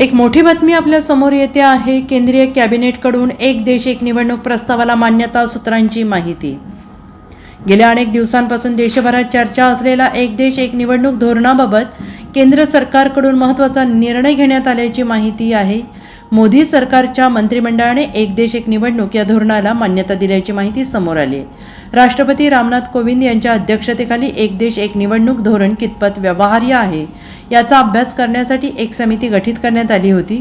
एक मोठी बातमी आपल्यासमोर येते आहे केंद्रीय कॅबिनेटकडून एक देश एक निवडणूक प्रस्तावाला मान्यता सूत्रांची माहिती. गेल्या अनेक दिवसांपासून देशभरात चर्चा असलेला एक देश एक निवडणूक धोरणाबाबत केंद्र सरकारकडून महत्त्वाचा निर्णय घेण्यात आल्याची माहिती आहे. मोदी सरकारच्या मंत्रिमंडळाने एक देश एक निवडणूक या धोरणाला मान्यता दिल्याची माहिती समोर आली. आहे राष्ट्रपती रामनाथ कोविंद यांच्या अध्यक्षतेखाली एक देश एक निवडणूक धोरण कितपत व्यवहार्य आहे याचा अभ्यास करण्यासाठी एक समिती गठीत करण्यात आली होती.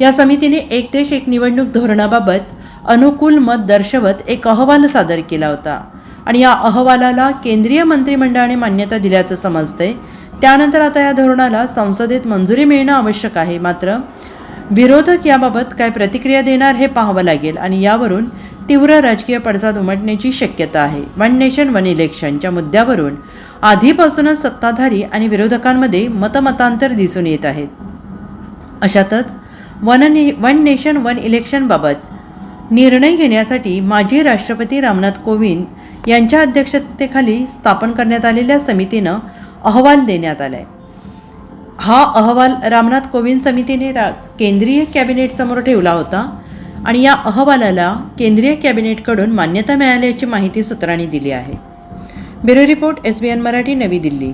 या समितीने एक देश एक निवडणूक धोरणाबाबत अनुकूल मत दर्शवत एक अहवाल सादर केला होता. आणि या अहवालाला केंद्रीय मंत्रिमंडळाने मान्यता दिल्याचं समजतंय. त्यानंतर आता या धोरणाला संसदेत मंजुरी मिळणं आवश्यक आहे मात्र विरोधक याबाबत काय प्रतिक्रिया देणार हे पाहावं लागेल. आणि यावरून तीव्र राजकीय पडसाद उमटण्याची शक्यता आहे. वन नेशन वन इलेक्शनच्या मुद्द्यावरून आधीपासूनच सत्ताधारी आणि विरोधकांमध्ये मतमतांतर दिसून येत आहेत अशातच वन ने वन नेशन वन इलेक्शनबाबत निर्णय घेण्यासाठी माजी राष्ट्रपती रामनाथ कोविंद यांच्या अध्यक्षतेखाली स्थापन करण्यात आलेल्या समितीनं अहवाल देण्यात आला आहे हा अहवाल रामनाथ कोविंद समितीने रा केंद्रीय कॅबिनेटसमोर ठेवला होता. आणि या अहवालाला केंद्रीय कॅबिनेटकडून मान्यता मिळाल्याची माहिती सूत्रांनी दिली आहे. Bureau report S B N Marathi Navi Delhi.